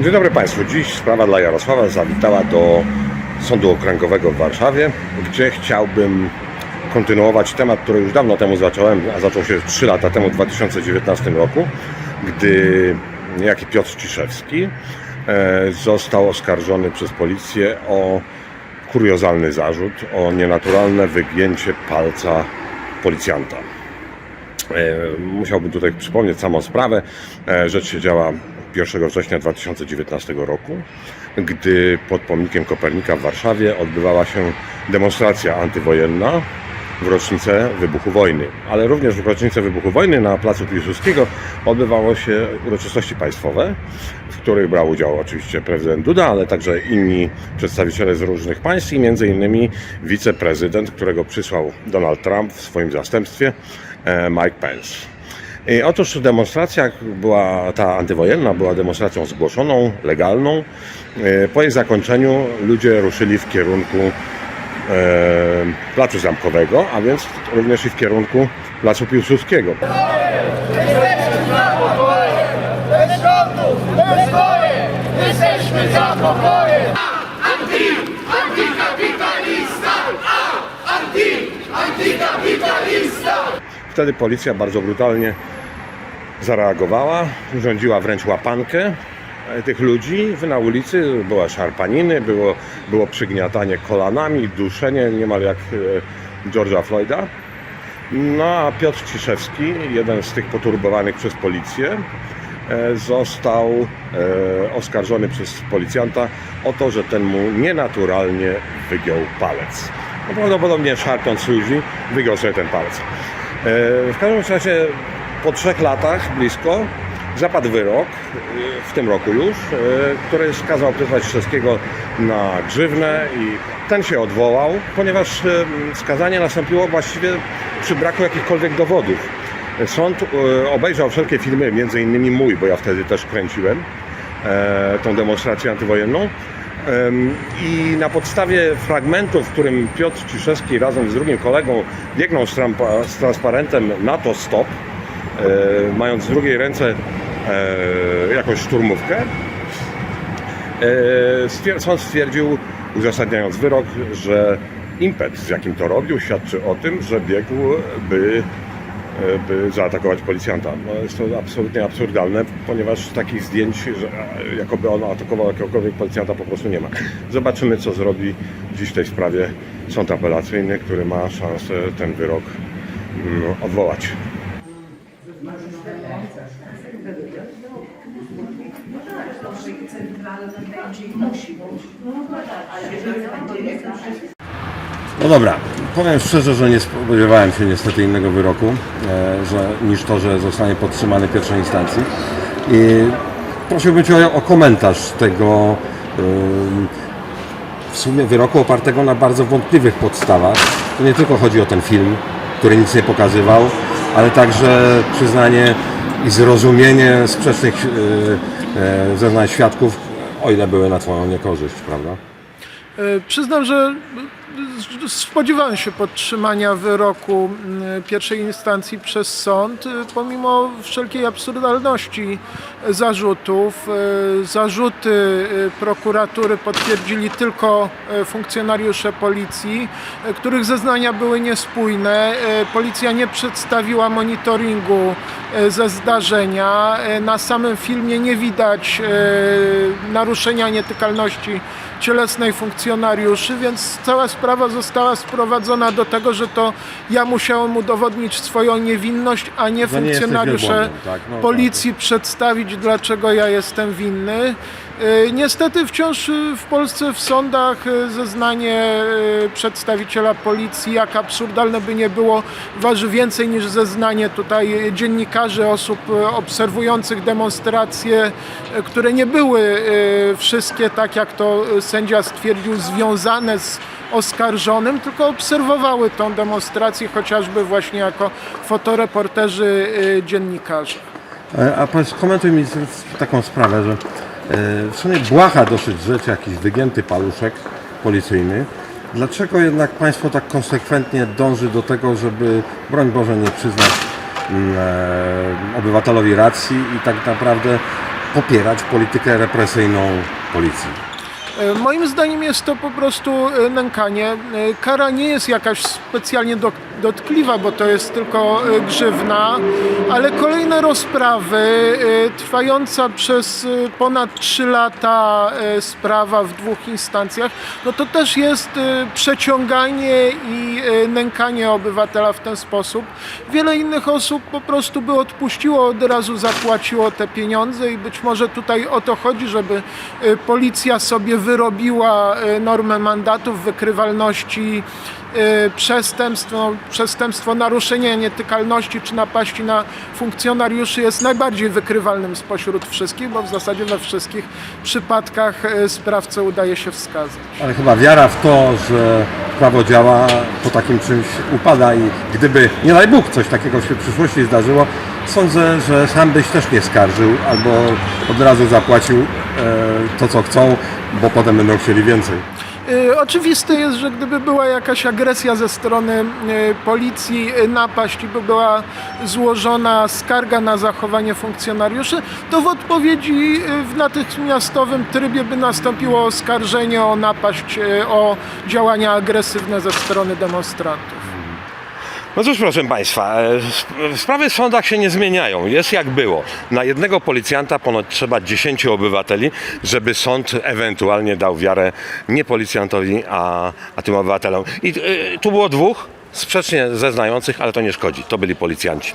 Dzień dobry Państwu. Dziś sprawa dla Jarosława zawitała do Sądu Okręgowego w Warszawie, gdzie chciałbym kontynuować temat, który już dawno temu zacząłem, a zaczął się 3 lata temu, w 2019 roku, gdy niejaki Piotr Ciszewski e, został oskarżony przez policję o kuriozalny zarzut, o nienaturalne wygięcie palca policjanta. E, Musiałbym tutaj przypomnieć samą sprawę. E, Rzecz się działa 1 września 2019 roku, gdy pod pomnikiem Kopernika w Warszawie odbywała się demonstracja antywojenna w rocznicę wybuchu wojny. Ale również w rocznicę wybuchu wojny na Placu Piłsudskiego odbywało się uroczystości państwowe, w których brał udział oczywiście prezydent Duda, ale także inni przedstawiciele z różnych państw i między innymi wiceprezydent, którego przysłał Donald Trump w swoim zastępstwie, e, Mike Pence. I otóż demonstracja była, ta antywojenna była demonstracją zgłoszoną, legalną. E, Po jej zakończeniu ludzie ruszyli w kierunku e, Placu Zamkowego, a więc również i w kierunku Placu Piłsudskiego. Rządów, bez wojen, jesteśmy za pokojem! Wtedy policja bardzo brutalnie zareagowała, urządziła wręcz łapankę e, tych ludzi na ulicy. Była szarpaniny, było, było przygniatanie kolanami, duszenie, niemal jak e, George'a Floyda. No a Piotr Ciszewski, jeden z tych poturbowanych przez policję, e, został oskarżony przez policjanta o to, że ten mu nienaturalnie wygiął palec. No, prawdopodobnie szarpiąc ludzi, wygiął sobie ten palec. E, W każdym razie po trzech latach blisko zapadł wyrok, e, w tym roku już, e, który skazał Piotra Ciszewskiego na grzywnę i ten się odwołał, ponieważ skazanie nastąpiło właściwie przy braku jakichkolwiek dowodów. Sąd obejrzał wszelkie filmy, między innymi mój, bo ja wtedy też kręciłem tą demonstrację antywojenną. I na podstawie fragmentu, w którym Piotr Ciszewski razem z drugim kolegą biegną z, trampa, z transparentem NATO Stop, e, mając w drugiej ręce e, jakąś szturmówkę, e, sąd stwierdził, uzasadniając wyrok, że impet, z jakim to robił, świadczy o tym, że biegł, by, by zaatakować policjanta. No jest to absolutnie absurdalne, ponieważ takich zdjęć, że jakoby on atakował jakiegokolwiek policjanta po prostu nie ma. Zobaczymy, co zrobi dziś w tej sprawie sąd apelacyjny, który ma szansę ten wyrok mm, odwołać. No dobra, powiem szczerze, że nie spodziewałem się niestety innego wyroku e, że, niż to, że zostanie podtrzymany pierwszej instancji. I prosiłbym Cię o, komentarz tego ym, w sumie wyroku opartego na bardzo wątpliwych podstawach. To nie tylko chodzi o ten film, który nic nie pokazywał, ale także przyznanie i zrozumienie sprzecznych yy, zeznań świadków, o ile były na Twoją niekorzyść, prawda? E, Przyznam, że e, spodziewałem się podtrzymania wyroku m, pierwszej instancji przez sąd, e, pomimo wszelkiej absurdalności zarzutów. E, Zarzuty e, prokuratury potwierdzili tylko e, funkcjonariusze policji, e, których zeznania były niespójne. E, Policja nie przedstawiła monitoringu e, ze zdarzenia. E, Na samym filmie nie widać e, naruszenia nietykalności cielesnej funkcjonariuszy, więc cała sprawa została sprowadzona do tego, że to ja musiałem udowodnić swoją niewinność, a nie funkcjonariusze wielbłądem, tak, no policji przedstawić, dlaczego ja jestem winny. E, Niestety wciąż e, w Polsce w sądach e, zeznanie przedstawiciela policji, jak absurdalne by nie było, waży więcej niż zeznanie tutaj dziennikarzy, osób obserwujących demonstracje, które nie były wszystkie, tak jak to sędzia stwierdził, związane z oskarżonym, tylko obserwowały tą demonstrację chociażby właśnie jako fotoreporterzy dziennikarze. E, A powiedz, komentuj mi taką sprawę, że w sumie błaha dosyć rzecz, jakiś wygięty paluszek policyjny. Dlaczego jednak państwo tak konsekwentnie dąży do tego, żeby, broń Boże, nie przyznać mm, e, obywatelowi racji i tak naprawdę popierać politykę represyjną policji. E, Moim zdaniem jest to po prostu e, nękanie. E, Kara nie jest jakaś specjalnie do, dotkliwa, bo to jest tylko e, grzywna, ale kolejne rozprawy, e, trwająca przez e, ponad 3 lata sprawa w dwóch instancjach, no to też jest przeciąganie i nękanie obywatela w ten sposób. Wiele innych osób po prostu by odpuściło, od razu zapłaciło te pieniądze i być może tutaj o to chodzi, żeby policja sobie wyrobiła normę mandatów, wykrywalności e, przestępstw, no, przestępstwo naruszenia nietykalności czy napaści na funkcjonariuszy jest najbardziej wykrywalnym spośród wszystkich, bo w zasadzie we wszystkich przypadkach e, sprawcę udaje się wskazać. Ale chyba wiara w to, że prawo działa, po takim czymś upada i gdyby, nie daj Bóg, coś takiego się w przyszłości zdarzyło, sądzę, że sam byś też nie skarżył albo od razu zapłacił e, to, co chcą, bo potem będą chcieli więcej. Y, Oczywiste jest, że gdyby była jakaś agresja ze strony y, policji, y, napaść i by była złożona skarga na zachowanie funkcjonariuszy, to w odpowiedzi w natychmiastowym trybie by nastąpiło oskarżenie o napaść, o działania agresywne ze strony demonstrantów. No cóż, proszę Państwa, e, sp- sprawy w sądach się nie zmieniają. Jest jak było. Na jednego policjanta ponoć trzeba 10 obywateli, żeby sąd ewentualnie dał wiarę nie policjantowi, a, a tym obywatelom. I y, tu było dwóch, sprzecznie zeznających, ale to nie szkodzi. To byli policjanci.